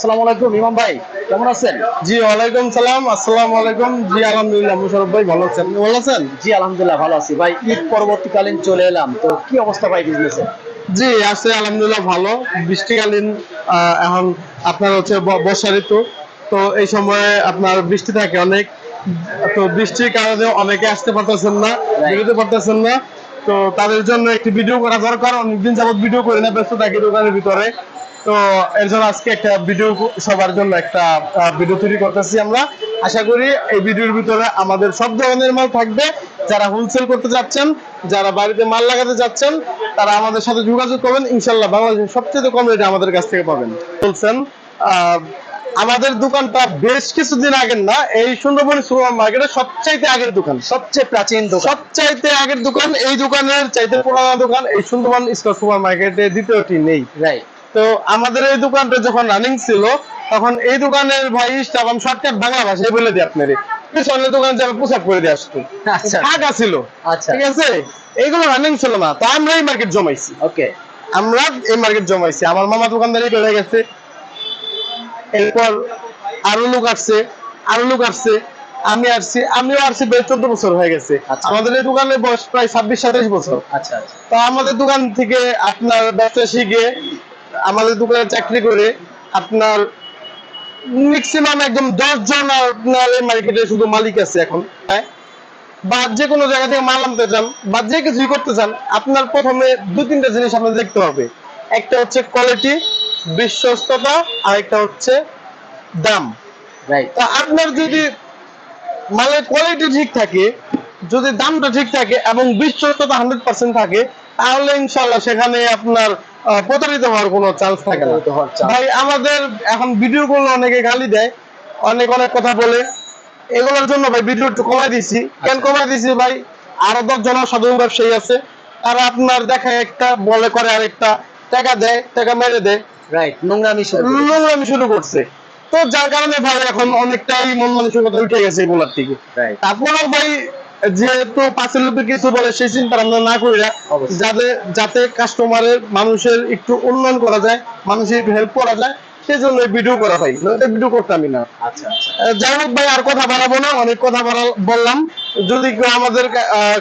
আসসালামু আলাইকুম ইমাম ভাই কেমন আছেন? জি ওয়ালাইকুম সালাম আসসালামু আলাইকুম। জি আলহামদুলিল্লাহ মুশারফ ভাই ভালো আছেন? ভালো আছেন? জি আলহামদুলিল্লাহ ভালো আছি। ভাই ঈদ পরবর্তীকালীন চলে এলাম তো কি অবস্থা ভাই বিজনেসে জি আছে আলহামদুলিল্লাহ ভালো। বৃষ্টিকালীন এখন আপনার হচ্ছে বর্ষা ঋতু তো এই সময়ে আপনার বৃষ্টি থাকে অনেক। তো বৃষ্টির কারণে অনেকে আসতে পারতেছেন না বেরোতে পারতেছেন না। তো তাদের জন্য একটি ভিডিও করা দরকার অনেকদিন যাবত ভিডিও করি না ব্যস্ত থাকি দোকানের ভিতরে। তো এর জন্য আজকে একটা ভিডিও সবার জন্য একটা ভিডিও তৈরি করতেছি আমরা। আশা করি এই ভিডিওর ভিতরে আমাদের সব ধরনের মাল থাকবে। যারা হোলসেল করতে যাচ্ছেন যারা বাড়িতে মাল লাগাতে যাচ্ছেন তারা আমাদের সাথে যোগাযোগ করবেন। ইনশাল্লাহ বাংলাদেশের সবচেয়ে কম রেটে আমাদের কাছ থেকে পাবেন। বলছেন আহ, আমাদের দোকানটা বেশ কিছুদিন আগের না এই সুন্দরবনী সুপার মার্কেটের সবচাইতে আগের দোকান। সবচেয়ে প্রাচীন দোকান। সবচাইতে আগের দোকান এই দোকানের চাইতে পুরানো দোকান এই সুন্দরবন স্কোয়ার সুপার মার্কেটে দ্বিতীয়টি নেই। রাইট তো আমাদের এই দোকানটা যখন রানিং ছিল তখন এই দোকানের ভাই স্টাফ আমি শর্টকাট বাংলা ভাষায় বলে দিই আপনার। পিছনের দোকান যাবে পোশাক করে দিয়ে আসতো আচ্ছা। ফাঁকা ছিল। আচ্ছা। ঠিক আছে? এইগুলো রানিং ছিল না। তো আমরা এই মার্কেট জমাইছি। ওকে আমরা এই মার্কেট জমাইছি। আমার মামা দোকানদারি বেড়ে গেছে। এরপর আরও লোক আসছে আরও লোক আসছে। আমি আসছি আমিও আসছি বেশ চোদ্দ বছর হয়ে গেছে। আচ্ছা। আমাদের এই দোকানের বয়স প্রায় ছাব্বিশ সাতাইশ বছর। আচ্ছা আচ্ছা। তো আমাদের দোকান থেকে আপনার ব্যবসা শিখে আমাদের দোকানে চাকরি করে আপনার ম্যাক্সিমাম একদম দশ জন আপনার এই মার্কেটে শুধু মালিক আছে এখন হ্যাঁ? বা যে কোনো জায়গা থেকে মাল আনতে চান বা যে কিছুই করতে চান আপনার প্রথমে দু তিনটা জিনিস আপনার দেখতে হবে একটা হচ্ছে কোয়ালিটি বিশ্বস্ততা আর একটা হচ্ছে দাম। রাইট তা আপনার যদি মালের কোয়ালিটি ঠিক থাকে যদি দামটা ঠিক থাকে এবং বিশ্বস্ততা হান্ড্রেড পার্সেন্ট থাকে তাহলে ইনশাল্লাহ সেখানে আপনার প্রতারিত হওয়ার কোনো চান্স থাকে না। ভাই আমাদের এখন ভিডিও করলে অনেকে গালি দেয় অনেক অনেক কথা বলে। এগুলোর জন্য ভাই ভিডিও একটু কমাই দিছি। কেন কমাই দিছি ভাই? আরও দশ জন সাধারণ ব্যবসায়ী আছে। তারা আপনার দেখায় একটা বলে করে আরেকটা টাকা দেয় টাকা মেরে দেয়। রাইট নোংরামি শুরু নোংরামি শুরু করছে। তো যার কারণে ভাই এখন অনেকটাই মন মানসিকতা উঠে গেছে এগুলার থেকে. তারপরেও ভাই যেহেতু পাশের লোকের কিছু বলে সেই চিন্তা আমরা না করি না যাতে যাতে কাস্টমারের মানুষের একটু উন্নয়ন করা যায় মানুষের হেল্প করা যায় সেই জন্য ভিডিও করা ভাই নয়তো ভিডিও করতামই না। আচ্ছা আচ্ছা। আহ, যাই হোক ভাই আর কথা বাড়াবো না অনেক কথা বললাম। যদি কেউ আমাদের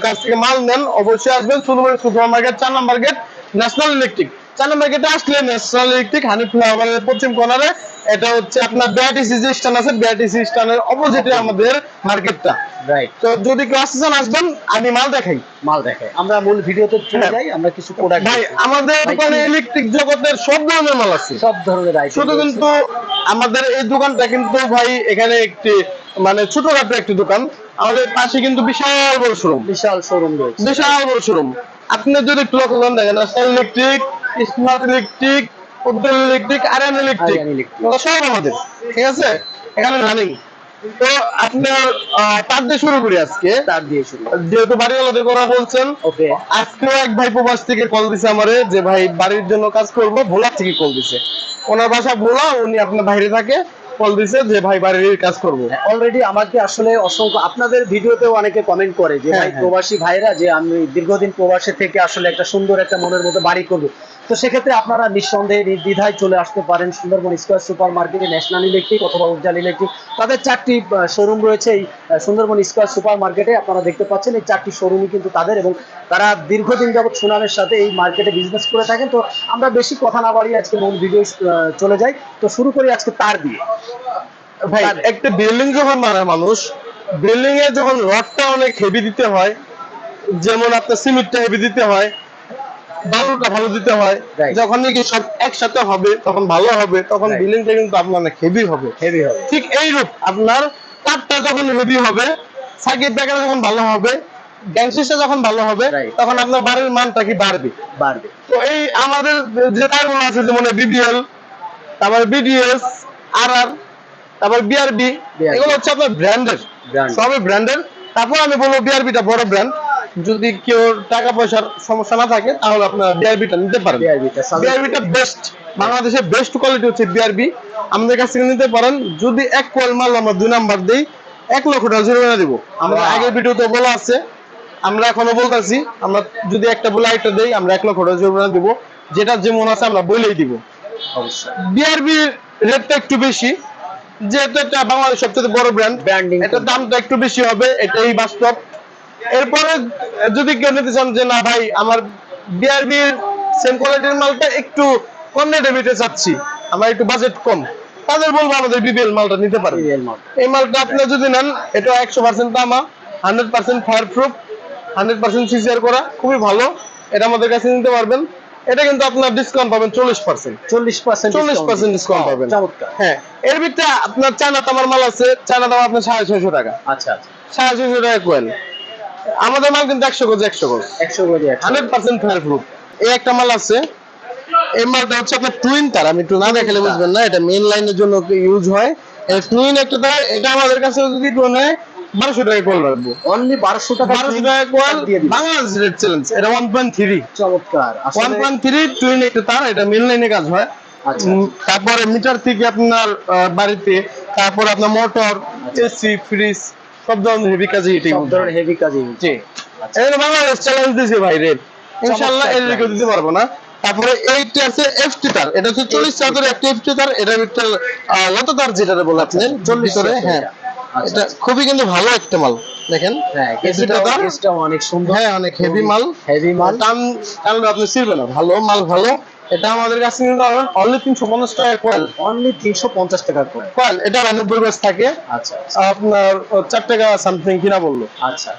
কাছ থেকে মাল নেন অবশ্যই আসবেন সুপার মার্কেট চার নাম্বার গেট ন্যাশনাল ইলেকট্রিক চার নাম্বার গেটে আসলে ন্যাশনাল ইলেকট্রিক হানি ফ্লাওয়ারের পশ্চিম কর্নারে এটা হচ্ছে আপনার বিআরটিসি যে স্ট্যান্ড আছে বিআরটিসি স্ট্যান্ডের অপোজিটে আমাদের মার্কেটটা রাইট তো যদি কেউ আসতে চান আসবেন আমি মাল দেখাই। মাল দেখায় আমরা মূল ভিডিওতে চলে হ্যাঁ। যাই আমরা কিছু প্রোডাক্ট ভাই আমাদের দোকানে ইলেকট্রিক জগতের সব ধরনের মাল আছে। সব ধরনের আইটেম শুধু কিন্তু আমাদের এই দোকানটা কিন্তু ভাই এখানে একটি মানে ছোটখাটো একটি দোকান। আমাদের পাশে কিন্তু বিশাল বড় শোরুম বিশাল শোরুম রয়েছে। বিশাল বড় শোরুম আপনি যদি একটু লক্ষ্য করেন দেখেন ইলেকট্রিক স্মার্ট ইলেকট্রিক উদ্যোগ ইলেকট্রিক আরিয়ান ইলেকট্রিক সব আমাদের ঠিক আছে? এখানে রানিং তো আপনার তার দিয়ে শুরু করি আজকে। তার দিয়ে শুরু। যেহেতু বাড়িওয়ালাদের করা বলছেন ওকে। আজকেও এক ভাই প্রবাস থেকে কল দিছে আমারে যে ভাই বাড়ির জন্য কাজ করব। ভোলা থেকে কল দিছে। ওনার বাসা ভোলা উনি আপনার বাইরে থাকে। কল দিছে যে ভাই বাড়ির কাজ করব। অলরেডি আমাকে আসলে অসংখ্য আপনাদের ভিডিওতেও অনেকে কমেন্ট করে যে হ্যাঁ, ভাই হ্যাঁ। প্রবাসী ভাইরা যে আমি দীর্ঘদিন প্রবাসে থেকে আসলে একটা সুন্দর একটা মনের মতো বাড়ি করব। তো সেক্ষেত্রে আপনারা নিঃসন্দেহে নির্দ্বিধায় চলে আসতে পারেন সুন্দরবন স্কোয়ার সুপার মার্কেটে ন্যাশনাল ইলেকট্রিক অথবা উজ্জ্বল ইলেকট্রিক। তাদের চারটি শোরুম রয়েছে এই সুন্দরবন স্কোয়ার সুপার মার্কেটে আপনারা দেখতে পাচ্ছেন এই চারটি শোরুমই কিন্তু তাদের এবং তারা দীর্ঘদিন যাবৎ সুনামের সাথে এই মার্কেটে বিজনেস করে থাকেন। তো আমরা বেশি কথা না বাড়িয়ে আজকে মূল ভিডিও চলে যাই। তো শুরু করি আজকে তার দিয়ে। ভাই একটা বিল্ডিং যখন মারে মানুষ বিল্ডিং এ যখন রডটা অনেক হেভি দিতে হয়, যেমন আপনার সিমেন্টটা হেভি দিতে হয় বালুটা ভালো দিতে হয়। যখন নাকি সব একসাথে হবে তখন ভালো হবে তখন. বিল্ডিংটা কিন্তু আপনার হেভি হবে। হেভি হবে। ঠিক এইরূপ আপনার কাঠটা যখন হেভি হবে সার্কিট ব্রেকার যখন ভালো হবে গ্যাংসিসটা যখন ভালো হবে তখন আপনার বাড়ির মানটা কি বাড়বে? বাড়বে। তো এই আমাদের যে টায়ারগুলো আছে যেমন বিডিএল তারপর বিডিএস আর আর তারপর বিআরবি এগুলো হচ্ছে আপনার ব্র্যান্ডের। সবই ব্র্যান্ডের তারপর আমি বলব বিআরবিটা বড় ব্র্যান্ড যদি কেউ টাকা পয়সার সমস্যা না থাকে তাহলে আপনার বিআরবিটা নিতে পারেন। বিআরবিটা বেস্ট বাংলাদেশের বেস্ট কোয়ালিটি হচ্ছে বিআরবি আমাদের কাছ থেকে নিতে পারেন। যদি এক কোয়াল মাল আমরা দুই নাম্বার দেই এক লক্ষ টাকা জরিমানা দিব। আমরা আগের ভিডিওতে বলা আছে আমরা এখনও বলতেছি আমরা যদি একটা বলে একটা দেই আমরা এক লক্ষ টাকা জরিমানা দিব। যেটা যেমন আছে আমরা বলেই দিব। অবশ্যই। বিআরবি রেটটা একটু বেশি। যেহেতু এটা বাংলাদেশ সবচেয়ে বড় ব্র্যান্ড ব্র্যান্ডিং এটার দামটা একটু বেশি হবে এটাই বাস্তব। এরপরে যদি কেউ নিতে চান যে না ভাই আমার বিআরবির সেম কোয়ালিটির মালটা একটু কম রেটে নিতে চাচ্ছি আমার একটু বাজেট কম তাদের বলব আমাদের বিবিএল মালটা নিতে পারবে এই মালটা আপনি যদি নেন এটা একশো পার্সেন্ট তামা hundred percent fire proof hundred percent CGR করা খুবই ভালো এটা আমাদের কাছে নিতে পারবেন। এটা কিন্তু আপনার ডিসকাউন্ট পাবেন চল্লিশ পার্সেন্ট চল্লিশ পার্সেন্ট চল্লিশ পার্সেন্ট ডিসকাউন্ট পাবেন। চমৎকার। হ্যাঁ এর ভিতরে আপনার চায়না তামার মাল আছে চায়না দাম আপনার সাড়ে ছয়শো টাকা। আচ্ছা আচ্ছা। সাড়ে ছয়শো টাকা কোয়েল আমাদের মাল কিন্তু একশো গজ একশো গজ। একশো একশো হান্ড্রেড পার্সেন্ট ফায়ার প্রুফ এই একটা মাল আছে এই মালটা হচ্ছে আপনার টুইন তার আমি একটু না দেখালে বুঝবেন না এটা মেইন লাইনের জন্য ইউজ হয়। টুইন একটা তার এটা আমাদের কাছে যদি কেউ নেয় বারোশো টাকা কোয়েল রাখব। অনলি বারোশো টাকা বারোশো টাকা দিবেন। বাংলাদেশ রেট চ্যালেঞ্জ এটা ওয়ান পয়েন্ট থ্রি চমৎকার। ওয়ান পয়েন্ট থ্রি টুইন একটা তার এটা মেইন লাইনে কাজ হয়। আচ্ছা। তারপরে মিটার থেকে আপনার বাড়িতে তারপর আপনার মোটর এসি ফ্রিজ সব ধরনের হেভি কাজে এটি সব ধরনের হেভি কাজে জি। এটা বাংলাদেশ চ্যালেঞ্জ দিয়েছে ভাই রেট ইনশাআল্লাহ এর রেখে দিতে পারব না। তারপরে এইটা আছে এফটি তার এটা হচ্ছে চল্লিশ চাদর একটা এফটি তার এটা একটা লত তার যেটা বলে আপনি। চল্লিশ করে হ্যাঁ। আচ্ছা, এটা খুবই কিন্তু ভালো একটা মাল। দেখেন হ্যাঁ অনেক সুন্দর। হ্যাঁ অনেক হেভি মাল। হেভি মাল। টান টানলে আপনি ছিড়বে না। ভালো মাল ভালো। এটা আমাদের কাছে কিন্তু অনলি তিনশো পঞ্চাশ টাকা কয়েল অনলি তিনশো পঞ্চাশ টাকা করে কয়েল এটা নব্বই গজ থাকে। আচ্ছা। আপনার ও, চার টাকা সামথিং কিনা বলল। আচ্ছা।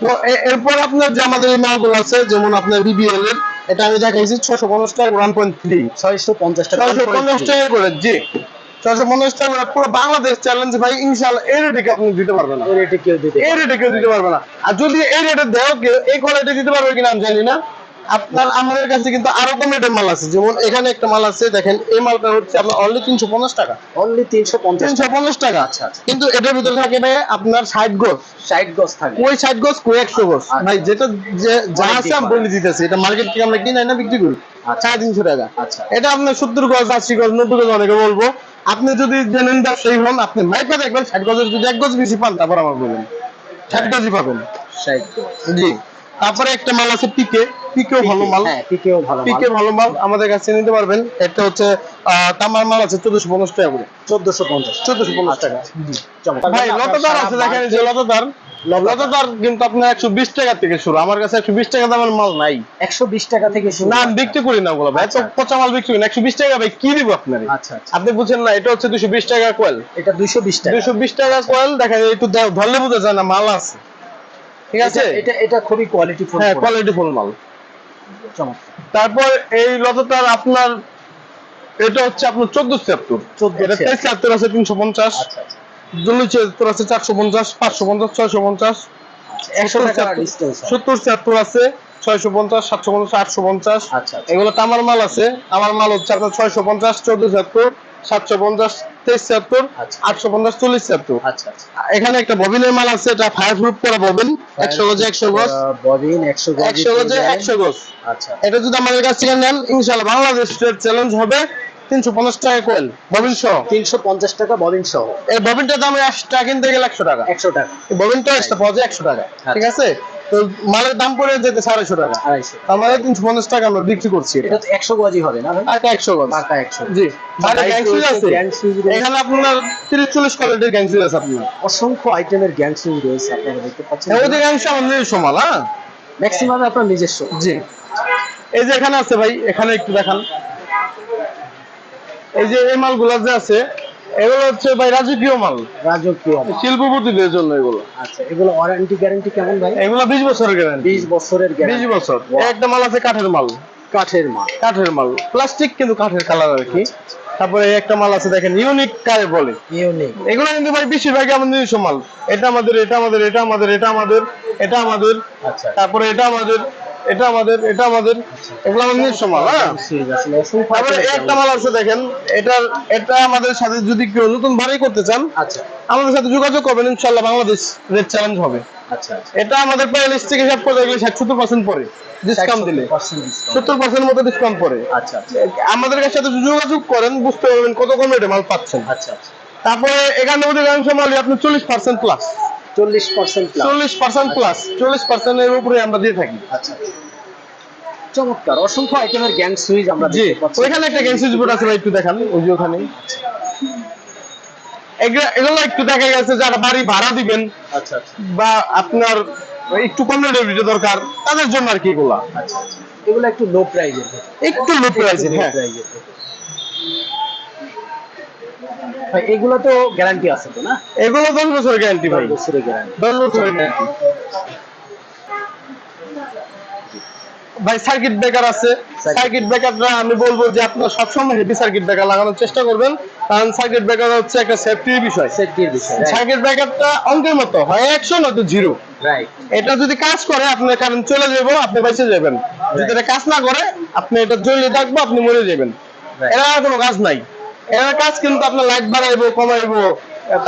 তো এরপর আপনার যে আমাদের এই মালগুলো আছে যেমন আপনার বিবিএল এর এটা আমি দেখাইছি ছশো পঞ্চাশ টাকা ওয়ান পয়েন্ট থ্রি ছয়শো পঞ্চাশ টাকা ছয়শো পঞ্চাশ টাকা করে জি। পঞ্চাশ টাকা পুরো বাংলাদেশ চ্যালেঞ্জ ভাই ইনশাল্লাহ এই রেটে আপনি দিতে পারবেন না। এই রেটে কেউ দিতে এই রেটে কেউ দিতে পারবে না। আর যদি এই রেটে দেও কেউ এই কোয়ালিটি দিতে পারবে কিনা আমি জানি না। আপনার আমাদের কাছে কিন্তু আরও কম রেটের মাল আছে। যেমন এখানে একটা মাল আছে দেখেন এই মালটা হচ্ছে আপনার অনলি তিনশো পঞ্চাশ টাকা। অনলি তিনশো পঞ্চাশ তিনশো পঞ্চাশ টাকা। আচ্ছা, আচ্ছা। কিন্তু এটার ভিতরে থাকে ভাই আপনার ষাট গোস। ষাট থাকে। কই ষাট গোস একশো গোস। আচ্ছা। ভাই যেটা যে যা আছে আমি বলে দিতেছি। এটা মার্কেট থেকে আমরা কিনে না বিক্রি করি। আচ্ছা। সাড়ে তিনশো টাকা। আচ্ছা। এটা আপনার সত্তর গজ আশি গজ নব্বই গজ অনেকে বলব। আপনি যদি জেনেন ব্যবসায়ী হন আপনি মাইপে দেখবেন ষাট গজের যদি এক গজ বেশি পান তারপর আমার বলবেন ষাট গজই পাবেন। ষাট জি। তারপরে একটা মাল আছে পিকে। পিকেও ভালো মাল। হ্যাঁ পিকেও ভালো পিকে ভালো মাল। আমাদের কাছে নিতে পারবেন। এটা হচ্ছে তামার মাল আছে চোদ্দশো পঞ্চাশ টাকা করে। টাকা। ভাই লতাদার আছে দেখেন যে লতাদার। লতাদার। কিন্তু আপনার একশো বিশ টাকা থেকে শুরু। আমার কাছে একশো বিশ টাকা দামের মাল নাই। একশো বিশ টাকা থেকে শুরু। না বিক্রি করি না ওগুলো ভাই। পচা মাল বিক্রি করি না। একশো বিশ টাকা ভাই কি দিব আপনার? আচ্ছা আচ্ছা। আপনি বুঝছেন না এটা হচ্ছে দুশো বিশ টাকা কোয়েল এটা দুইশো বিশ টাকা। দুশো বিশ টাকা কোয়েল দেখেন একটু ধরলে বোঝা যায় না মাল আছে। ঠিক আছে? এটা- এটা খুবই কোয়ালিটি ফুল হ্যাঁ কোয়ালিটি ফুল মাল। তারপর এই লতাটার আপনার এটা হচ্ছে আপনার চোদ্দ ছিয়াত্তর। 14 এটা তেইশ ছিয়াত্তর। আছে তিনশো পঞ্চাশ। আচ্ছা আচ্ছা। ছিয়াত্তর আছে চারশো পঞ্চাশ পাঁচশো পঞ্চাশ ছয়শো পঞ্চাশ। একশো টাকা সত্তর ছিয়াত্তর আছে ছয়শো পঞ্চাশ সাতশো পঞ্চাশ আটশো পঞ্চাশ। আচ্ছা আচ্ছা। এগুলো তামার মাল আছে। আমার মাল হচ্ছে আপনার ছয়শো পঞ্চাশ চোদ্দ ছিয়াত্তর। সাতশো পঞ্চাশ তেইশ ছিয়াত্তর আচ্ছা। আটশো পঞ্চাশ চল্লিশ ছিয়াত্তর। আচ্ছা আচ্ছা। এখানে একটা ববিনের মাল আছে এটা ফায়ার প্রুফ করা ববিন একশো গজে একশো গজ। ববিন একশো একশো গজে একশো গজ। আচ্ছা। এটা যদি আমাদের কাছ থেকে নেন ইনশাল্লাহ বাংলাদেশ চ্যালেঞ্জ হবে তিনশো পঞ্চাশ টাকা কোয়েল ববিন সহ। তিনশো পঞ্চাশ টাকা ববিন সহ। এই ববিনটার দাম এক্সট্রা কিনতে গেলে একশো টাকা। একশো টাকা। ববিনটা পাওয়া যায় একশো টাকা। ঠিক আছে? তো মালের দাম পড়ে যেতে সাড়েশো টাকা। আড়াইশো আমাদের তিনশো পঞ্চাশ টাকা আমরা বিক্রি করছি এটা। তো একশো গজই হবে না ভাই? একশো গজ। টাকা একশো। জি। এখানে আপনার তিরিশ চল্লিশ কোয়ালিটির গ্যাং সুইচ আছে আপনার। অসংখ্য আইটেমের গ্যাং সুইচ রয়েছে আপনারা দেখতে পাচ্ছেন। অধিকাংশ আমাদের সমাল হ্যাঁ? ম্যাক্সিমাম আপনার নিজস্ব। জি। এই যে এখানে আছে ভাই এখানে একটু দেখান। এই যে এই মালগুলো যে আছে এগুলো হচ্ছে ভাই রাজকীয় মাল। রাজকীয় শিল্পপতিদের জন্য এগুলো। আচ্ছা এগুলো ওয়ারেন্টি গ্যারান্টি কেমন ভাই? এগুলো বিশ বছরের গ্যারান্টি বিশ বছরের বিশ গ্যারান্টি বছর একটা মাল আছে কাঠের মাল। কাঠের মাল। কাঠের মাল। প্লাস্টিক কিন্তু কাঠের কালার আর কি। তারপরে একটা মাল আছে দেখেন ইউনিক কারে বলে। ইউনিক এগুলো কিন্তু ভাই বেশিরভাগই আমাদের নিজস্ব মাল। এটা আমাদের এটা আমাদের এটা আমাদের এটা আমাদের এটা আমাদের। আচ্ছা। তারপরে এটা আমাদের। এটা আমাদের এটা আমাদের এগুলো আমাদের নিজস্ব মাল হ্যাঁ? তারপরে একটা মাল আছে দেখেন এটার এটা আমাদের সাথে যদি কেউ নতুন বাড়ি করতে চান আচ্ছা। আমাদের সাথে যোগাযোগ করবেন ইনশাল্লাহ বাংলাদেশ রেট চ্যালেঞ্জ হবে। আচ্ছা আচ্ছা। এটা আমাদের প্রায় লিস্ট থেকে হিসাব করে দেখলে ষাট সত্তর পার্সেন্ট পরে ডিসকাউন্ট দিলে। সত্তর পার্সেন্ট মতো ডিসকাউন্ট পরে আচ্ছা আচ্ছা। আমাদের কাছে সাথে যোগাযোগ করেন বুঝতে পারবেন কত কম রেটে মাল পাচ্ছেন। আচ্ছা তারপরে এখানে অধিকাংশ মালই আপনি চল্লিশ পার্সেন্ট প্লাস চল্লিশ পার্সেন্ট চল্লিশ পার্সেন্ট প্লাস চল্লিশ পার্সেন্টের উপরে আমরা দিয়ে থাকি। আচ্ছা। চমৎকার। অসংখ্য আইটেমের গ্যাং সুইচ আমরা জি। ওইখানে একটা গ্যাং সুইচ বোর্ড আছে একটু দেখান। ওই যে ওখানে। এগুলো একটু দেখা গেছে যারা বাড়ি ভাড়া দিবেন আচ্ছা আচ্ছা। বা আপনার একটু কম রেটের দরকার তাদের জন্য আর কি এগুলা। আচ্ছা আচ্ছা। এগুলো একটু লো প্রাইজের একটু লো প্রাইসে হ্যাঁ। ভাই এগুলো তো গ্যারান্টি আছে তো না? এগুলো দশ বছর গ্যারান্টি ভাই। দশ বছরের গ্যারান্টি দশ বছরের গ্যারান্টি ভাই সার্কিট ব্রেকার আছে। সার্কিট ব্রেকারটা আমি বলব যে আপনার সবসময় হেভি সার্কিট ব্রেকার লাগানোর চেষ্টা করবেন। কারণ সার্কিট ব্রেকার হচ্ছে একটা সেফটির বিষয়। সেফটির বিষয় সার্কিট ব্রেকারটা অঙ্কের মতো হয় একশো নয়তো জিরো এটা যদি কাজ করে আপনার কারেন্ট চলে যাব আপনি বেঁচে যাবেন। যদি এটা কাজ না করে আপনি এটা জ্বলিয়ে থাকব আপনি মরে যাবেন. এরা কোনো কাজ নাই। এরা কাজ কিন্তু আপনার লাইট বাড়াইবো কমাইবো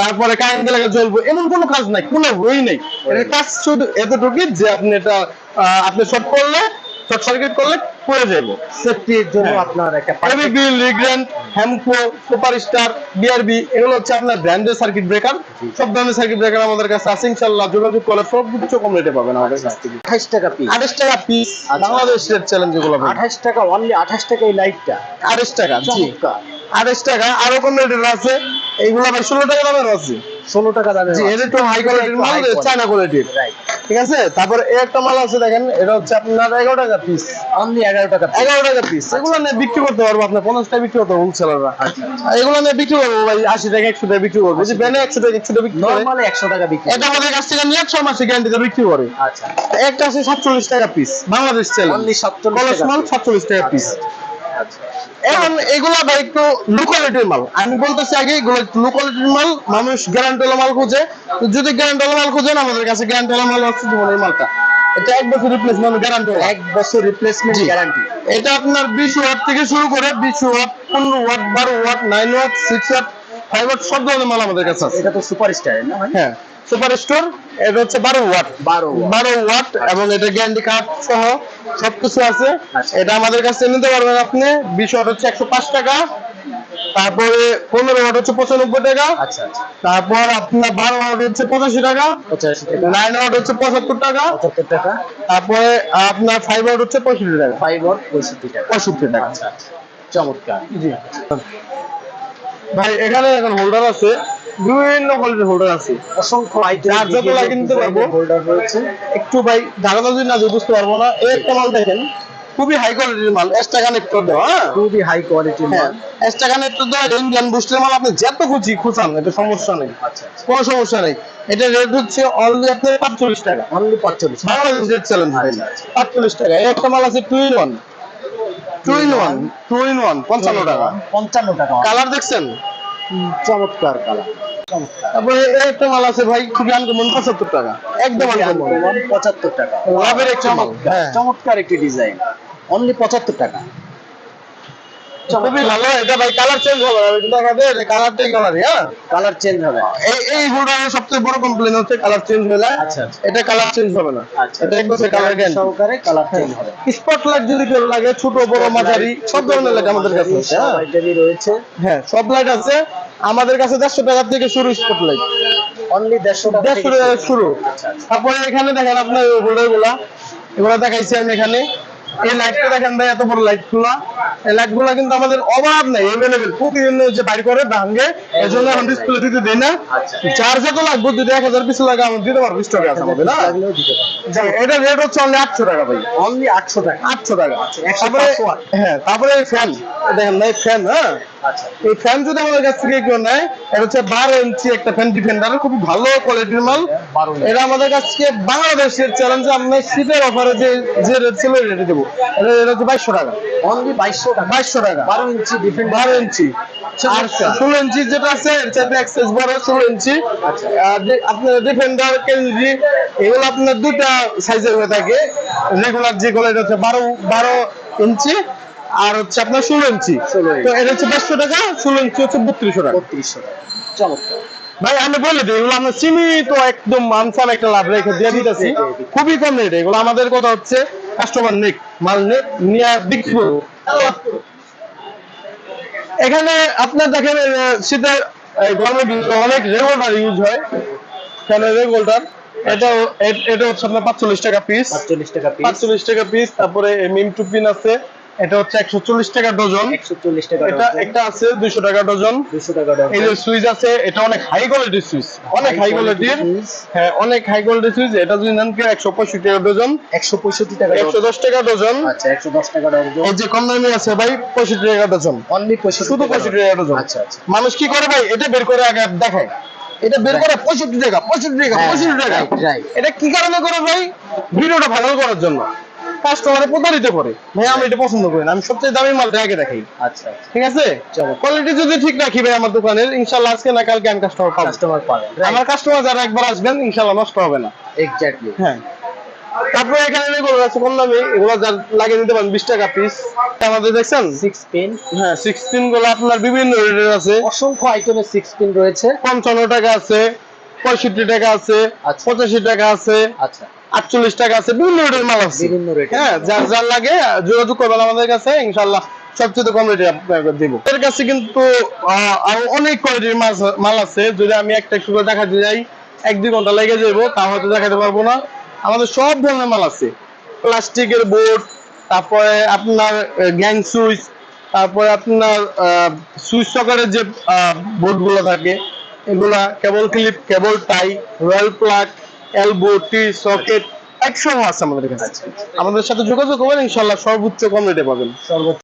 তারপরে কারেন্ট লাগে জ্বলবো এমন কোনো কাজ নাই কোনো বই নেই। এর কাজ শুধু এতটুকুই যে আপনি এটা আপনি শর্ট করলে শর্ট সার্কিট করলে পড়ে যাব সেফটির জন্য। আপনার একটা ABB Legrand Hamco superstar BRB এগুলো হচ্ছে আপনার সার্কিট ব্রেকার সব ধরনের সার্কিট ব্রেকার আমাদের কাছে আছে ইনশাআল্লাহ। যোগাযোগ করলে সর্বোচ্চ কম রেটে পাবেন আমাদের কাছ থেকে। আঠাশ টাকা পিস আঠাশ টাকা পিস আচ্ছা। বাংলাদেশ রেট চ্যালেঞ্জ যেগুলো ভাই। আঠাশ টাকা অনলি আঠাশ টাকা এই লাইটটা আঠাশ টাকা জি। আঠাশ টাকা আরও কম রেটের আছে। এইগুলো ভাই ষোলো টাকা দামের আছে। ষোলো টাকা দামে জি এটা একটু হাই কোয়ালিটির মাল চায়না কোয়ালিটির ঠিক আছে? তারপরে এই একটা মাল আছে দেখেন এটা হচ্ছে আপনার এগারো টাকা পিস অনলি এগারো টাকা এগারো টাকা পিস এগুলো নিয়ে বিক্রি করতে পারব আপনার পঞ্চাশ টাকা বিক্রি করতে পারব হোলসেলাররা আচ্ছা। এগুলো নিয়ে বিক্রি করব ভাই আশি টাকা একশো টাকা বিক্রি করব। যে ব্যানে একশো টাকা একশো টাকা বিক্রি করে। নর্মালি একশো টাকা বিক্রি এটা আমাদের কাছ থেকে নিয়ে ছ মাসে গ্যারান্টিতে বিক্রি করে। আচ্ছা। একটা আছে সাতচল্লিশ টাকা পিস বাংলাদেশ চ্যালেঞ্জ অনলি সাতচল্লিশ মাল সাতচল্লিশ টাকা পিস আচ্ছা। এখন এগুলা ভাই একটু লো কোয়ালিটির মাল। আমি বলতেছি আগে এগুলো একটু লো কোয়ালিটির মাল মানুষ গ্যারান্টি মাল খুঁজে। তো যদি গ্যারান্টি মাল খুঁজেন আমাদের কাছে গ্যারান্টি মাল হচ্ছে যেমন এই মালটা। এটা এক বছর রিপ্লেসমেন্ট গ্যারান্টি এক বছর রিপ্লেসমেন্ট গ্যারান্টি এটা আপনার বিশ ওয়াট থেকে শুরু করে বিশ ওয়াট পনেরো ওয়াট বারো watt nine watt six watt five watt সব ধরনের মাল আমাদের কাছে আছে। এটা তো সুপার স্টার না ভাই? হ্যাঁ। সুপার স্টোর এটা হচ্ছে বারো ওয়াট। বারো ওয়াট। এবং এটা গ্যারান্টি কার্ড সহ সবকিছু আছে। আচ্ছা। এটা আমাদের কাছে নিতে পারবেন আপনি। বিশ ওয়াট হচ্ছে একশো পাঁচ টাকা। তারপরে পনেরো ওয়াট হচ্ছে পঁচানব্বই টাকা। আচ্ছা আচ্ছা। তারপর আপনার বারো ওয়াট হচ্ছে পঁচাশি টাকা। নাইন ওয়াট হচ্ছে পঁচাত্তর টাকা। পঁচাত্তর টাকা। তারপরে আপনার ফাইভ ওয়াট হচ্ছে পঁয়ষট্টি টাকা। ফাইভ ওয়াট পঁয়ষট্টি টাকা। পঁয়ষট্টি টাকা। আচ্ছা আচ্ছা। চমৎকার। জি। ভাই এখানে এখন হোল্ডার আছে। বিভিন্ন কোয়ালিটির হোল্ডার আছে। অসংখ্য আইটেম কিনতে পারব। হোল্ডার রয়েছে। একটু ভাই ধারণা যদি না বুঝতে পারব না এই একটা মাল দেখেন। খুবই হাই কোয়ালিটির মাল এক্সট্রা কানেক্টর দেওয়া হ্যাঁ? খুবই হাই কোয়ালিটির হ্যাঁ মাল। এক্সট্রা কানেক্টর দেওয়া ইন্ডিয়ান বুস্টের মাল আপনি যত খুঁজি খুঁচান এটা সমস্যা নেই। আচ্ছা আচ্ছা। কোনো সমস্যা নেই। এটা রেট হচ্ছে অনলি আপনার পাঁচচল্লিশ টাকা। অনলি পাঁচচল্লিশ বাংলাদেশ রেট আচ্ছা, আচ্ছা। পাঁচচল্লিশ টাকা। একটা মাল আছে two in one two in one two in one পঞ্চান্ন টাকা। পঞ্চান্ন টাকা। কালার দেখছেন? চমৎকার কালার। তারপরে একটা মাল আছে ভাই খুবই আনকমন পঁচাত্তর টাকা। একদম আনকমন। পঁচাত্তর টাকা। হ্যাঁ। চমৎকার একটি ডিজাইন অনলি পঁচাত্তর টাকা। খুবই ভালো এটা ভাই কালার চেঞ্জ হবে দেখাবে এটা কালারটাই কালারই হ্যাঁ? কালার চেঞ্জ হবে। এই এই হোল্ডারের সবচেয়ে বড় কমপ্লেন হচ্ছে কালার চেঞ্জ হলে আচ্ছা, আচ্ছা। এটা কালার চেঞ্জ হবে না। আচ্ছা এটা এক কালার গ্যারান্টি সহকারে কালার চেঞ্জ হবে। স্পটলাইট যদি কেউ লাগে ছোট বড় মাঝারি সব ধরনের লাইট আমাদের কাছে আছে হ্যাঁ। রয়েছে। হ্যাঁ সব লাইট আছে। আমাদের কাছে দেড়শো টাকা থেকে শুরু স্পটলাইট অনলি দেড়শো টাকা শুরু। তারপরে এখানে দেখেন আপনার এগুলা দেখাইছি আমি এখানে। এই লাইটটা দেখেন ভাই এত বড় লাইটগুলা এই লাইটগুলা কিন্তু আমাদের অভাব নাই এভেলেবেল প্রতিদিন যে বাইর করে ভাঙ্গে এই জন্য এখন ডিসপ্লে দিতে দিই না। আচ্ছা। চার লাগবে যদি এক হাজার পিস লাগে আমি দিতে পারব স্টকে আছে আমাদের না? লাগলেও দিতে পারব। জি, এটা রেট হচ্ছে অনলি আটশো টাকা ভাই। অনলি আটশো টাকা। আটশো টাকা। তারপরে হ্যাঁ তারপরে ফ্যান দেখেন ভাই ফ্যান হ্যাঁ? আচ্ছা। এই ফ্যান যদি আমাদের কাছ থেকে কেউ নেয় এটা হচ্ছে বারো ইঞ্চি একটা ফ্যান ডিফেন্ডার খুব ভালো কোয়ালিটির মাল। এটা আমাদের কাছ থেকে বাংলাদেশের চ্যালেঞ্জে আমরা শীতের অফারে যে যে রেট ছিল রেটে দেবো। এটা এটা হচ্ছে বাইশশো টাকা। অনলি বাইশশো টাকা। বাইশশো টাকা। বারো ইঞ্চি ডিফেন্ড বারো ইঞ্চি। আর আচ্ছা। ষোলো ইঞ্চি যেটা আছে এক্সেস বড় ষোলো ইঞ্চি। আচ্ছা। আপনার ডিফেন্ডার কেনজি এগুলো আপনার দুটা সাইজের হয়ে থাকে। রেগুলার যেগুলো এটা হচ্ছে বারো বারো ইঞ্চি। আর হচ্ছে আপনার ষোলো ইঞ্চি। তো এটা হচ্ছে দেড়শো টাকা ষোলো ইঞ্চি হচ্ছে বত্রিশশো টাকা। বত্রিশশো চমৎকার। ভাই আমি বলে দিই এগুলো আমরা সীমিত একদম মানসান একটা লাভ রেখে দিয়ে দিতেছি। খুবই কম রেট এগুলো আমাদের কথা হচ্ছে। কাস্টমার নেক মাল নেক নিয়ে বিক্রি করব এখানে আপনার দেখেন শীতের অনেক রেগুলার ইউজ হয়। এখানে রেগুলার এটা এটা হচ্ছে আপনার পাঁচচল্লিশ টাকা পিস পাঁচচল্লিশ টাকা পিস পাঁচচল্লিশ টাকা পিস তারপরে মিম টুপিন আছে। এটা হচ্ছে একশো চল্লিশ টাকা ডজন। একশো চল্লিশ টাকা এটা একটা আছে দুইশো টাকা ডজন। দুশো টাকা ডজন। এই যে সুইচ আছে এটা অনেক হাই কোয়ালিটির সুইচ। অনেক হাই কোয়ালিটির হ্যাঁ অনেক হাই কোয়ালিটির সুইচ। এটা যদি নেন কেউ একশো পঁয়ষট্টি টাকা ডজন। একশো পঁয়ষট্টি টাকা একশো ডজন দশ টাকা ডজন। আচ্ছা একশো দশ টাকা ডজন। এই যে কম দামি আছে ভাই পঁয়ষট্টি টাকা ডজন। অনলি পঁয়ষট্টি শুধু পঁয়ষট্টি টাকা ডজন। আচ্ছা আচ্ছা। মানুষ কি করে ভাই? এটা বের করে আগে দেখায়। এটা বের করে পঁয়ষট্টি টাকা পঁয়ষট্টি টাকা হ্যাঁ, পঁয়ষট্টি টাকা. এটা কি কারণে করে ভাই? ভিডিওটা ভাইরাল করার জন্য। কাস্টমারে প্রতারিত করে। ভাই আমি এটা পছন্দ করি না আমি সবচেয়ে দামি মালটা আগে দেখাই। আচ্ছা আচ্ছা। ঠিক আছে? চমৎকার। কোয়ালিটি যদি ঠিক রাখি ভাই আমার দোকানের ইনশাল্লাহ আজকে না কালকে আমি কাস্টমার পাবো। কাস্টমার পাবেন আমার কাস্টমার যারা একবার আসবেন ইনশাল্লাহ নষ্ট হবে না। এক্স্যাক্টলি হ্যাঁ। তারপরে এখানে এগুলো আছে কম দামি। এগুলো যা লাগিয়ে নিতে পারেন বিশ টাকা পিস আমাদের দেখছেন? সিক্স পিন হ্যাঁ সিক্সটিনগুলো আপনার বিভিন্ন রেটের আছে। অসংখ্য আইটেমের সিক্স পিন রয়েছে। পঞ্চান্ন টাকা আছে পঁয়ষট্টি টাকা আছে আচ্ছা। পঁচাশি টাকা আছে। আচ্ছা। আটচল্লিশ টাকা আছে বিভিন্ন রেটের মাল আছে। বিভিন্ন রেট হ্যাঁ যার যার লাগে যোগাযোগ করবেন আমাদের কাছে ইনশাল্লাহ সবচেয়ে কম রেটে আপনাকে দিব। এর কাছে কিন্তু আরও অনেক কোয়ালিটির মাছ মাল আছে। যদি আমি একটা একটু করে দেখাতে যাই এক দুই ঘণ্টা লেগে যাব তা হয়তো দেখাতে পারব না। আমাদের সব ধরনের মাল আছে। প্লাস্টিকের বোর্ড তারপরে আপনার গ্যাং সুইচ তারপরে আপনার সুইচ সকারের যে বোর্ডগুলো থাকে এগুলা cable clip cable tie royal plug elbow T socket একশো আছে আমাদের কাছে। আচ্ছা আমাদের সাথে যোগাযোগ করবেন ইনশাল্লাহ সর্বোচ্চ কম রেটে পাবেন। সর্বোচ্চ।